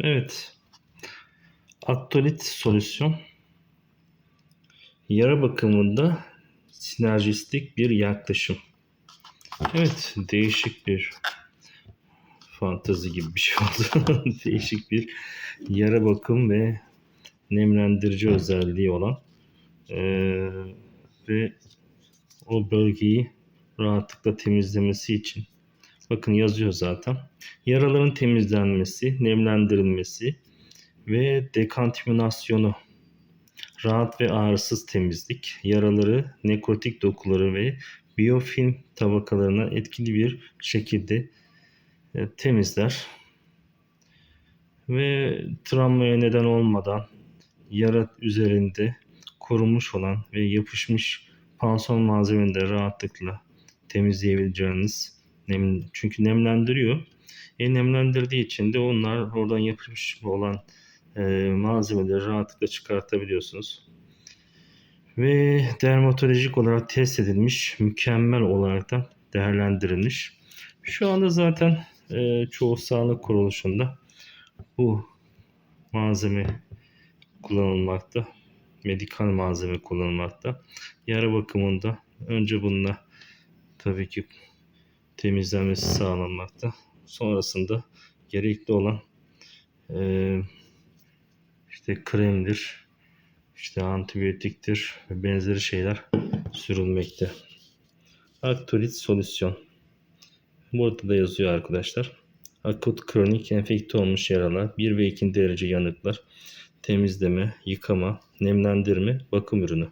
Evet. Aktolit solüsyon yara bakımında sinerjistik bir yaklaşım. Evet, değişik bir fantazi gibi bir şey oldu. değişik bir yara bakım ve nemlendirici özelliği olan eee, ve o bölgeyi rahatlıkla temizlemesi için bakın yazıyor zaten. Yaraların temizlenmesi, nemlendirilmesi ve dekontaminasyonu rahat ve ağrısız temizlik, yaraları, nekrotik dokuları ve biyofilm tabakalarına etkili bir şekilde e, temizler. Ve travmaya neden olmadan yara üzerinde korunmuş olan ve yapışmış pansuman malzemeni de rahatlıkla temizleyebileceğiniz nem, çünkü nemlendiriyor. E, nemlendirdiği için de onlar oradan yapışmış olan e, malzemeleri rahatlıkla çıkartabiliyorsunuz. Ve dermatolojik olarak test edilmiş, mükemmel olarak da değerlendirilmiş. Şu anda zaten e, çoğu sağlık kuruluşunda bu malzeme kullanılmakta. Medikal malzeme kullanılmakta. Yara bakımında önce bununla tabii ki temizlenmesi sağlanmakta. Sonrasında gerekli olan e, işte kremdir, işte antibiyotiktir ve benzeri şeyler sürülmekte. Aktolit solüsyon. Burada da yazıyor arkadaşlar. Akut kronik enfekte olmuş yaralar, 1 ve 2 derece yanıklar, temizleme, yıkama, nemlendirme, bakım ürünü.